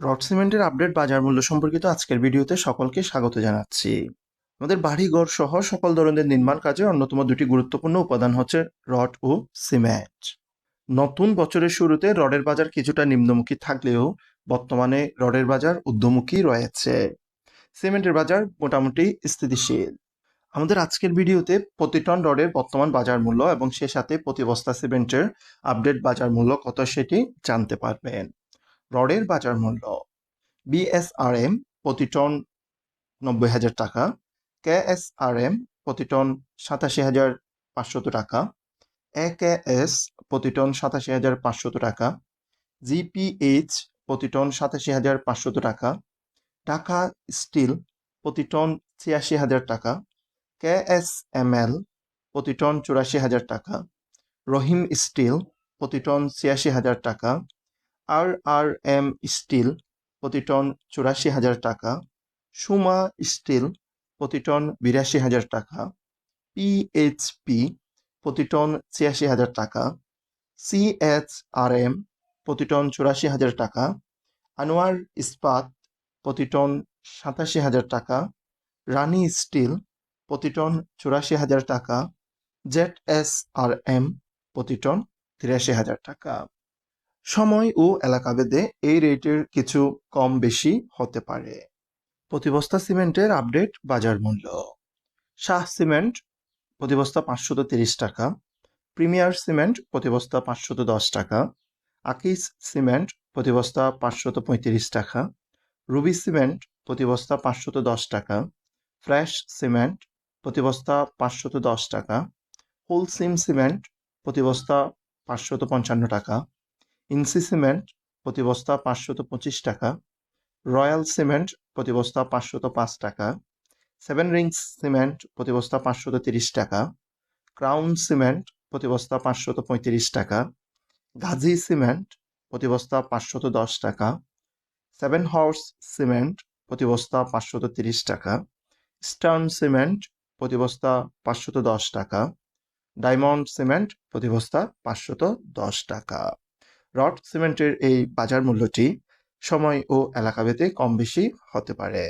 Rod সিমেন্টের update বাজার মূল্য সম্পর্কিত আজকের ভিডিওতে সকলকে স্বাগত জানাচ্ছি। আমাদের বাড়িঘর সহ সকল ধরনের নির্মাণ কাজে অন্যতম দুটি গুরুত্বপূর্ণ উপাদান হচ্ছে রড ও সিমেন্ট। নতুন বছরের শুরুতে রডের বাজার কিছুটা নিম্নমুখী থাকলেও বর্তমানে রডের বাজার ঊর্ধ্বমুখী রয়েছে। সিমেন্টের বাজার মোটামুটি স্থিতিশীল। আমাদের আজকের ভিডিওতে প্রতি টন রডের বর্তমান বাজার মূল্য এবং সে সাথে প্রতি বস্তা সিমেন্টের আপডেট বাজার মূল্য কত সেটি জানতে পারবেন। রডের বাজার মূল্য। বিএসআরএম প্রতি টন নব্বই হাজার টাকা। কে কেএসআরএম প্রতি টন সাতাশি হাজার পাঁচশত টাকা। এ কে এস প্রতি টন সাতাশি হাজার পাঁচশত টাকা। জিপিএইচ প্রতি টন সাতাশি হাজার পাঁচশত টাকা। ঢাকা স্টিল প্রতি টন ছিয়াশি হাজার টাকা। কে এস এম এল প্রতি টন চুরাশি হাজার টাকা। রহিম স্টিল প্রতি টন ছিয়াশি হাজার টাকা। আর আর এম স্টিল প্রতি টন চুরাশি হাজার টাকা, সুমা স্টিল প্রতি টন বিরাশি হাজার টাকা পিএইচপি প্রতি টন ছিয়াশি হাজার টাকা সিএচআরএম প্রতি টন চুরাশি হাজার টাকা, আনোয়ার ইস্পাত প্রতি টন সাতাশি হাজার টাকা রানী স্টিল প্রতি টন চুরাশি হাজার টাকা জেড এস আর এম প্রতি টন তিরাশি হাজার টাকা। সময় ও এলাকাভেদে এই রেটের কিছু কম বেশি হতে পারে। প্রতিবস্তা সিমেন্টের আপডেট বাজার মূল্য। শাহ সিমেন্ট প্রতিবস্তা পাঁচশত তিরিশ টাকা, প্রিমিয়ার সিমেন্ট প্রতিবস্তা পাঁচশত দশ টাকা, আকিস সিমেন্ট প্রতিবস্তা পাঁচশত পঁয়ত্রিশ টাকা, রুবি সিমেন্ট প্রতিবস্তা পাঁচশত দশ টাকা, ফ্রেশ সিমেন্ট প্রতিবস্তা পাঁচশত দশ টাকা, হোলসিম সিমেন্ট প্রতিবস্তা পাঁচশত পঞ্চান্ন টাকা ইনসি সিমেন্ট প্রতি বস্তা পাঁচশত পঁচিশ টাকা, রয়্যাল সিমেন্ট প্রতি বস্তা পাঁচশত পাঁচ টাকা, সেভেন রিংস সিমেন্ট প্রতি বস্তা পাঁচশত তিরিশ টাকা, ক্রাউন সিমেন্ট প্রতি বস্তা পাঁচশত পঁয়ত্রিশ টাকা, গাজী সিমেন্ট প্রতি বস্তা পাঁচশত দশ টাকা, সেভেন হর্স সিমেন্ট প্রতি বস্তা পাঁচশত তিরিশ টাকা, স্টার্ন সিমেন্ট প্রতি বস্তা পাঁচশত দশ টাকা, ডায়মন্ড সিমেন্ট প্রতি বস্তা পাঁচশত দশ টাকা। রড সিমেন্টের এই বাজার মূল্যটি সময় ও এলাকাভেদে কম বেশি হতে পারে।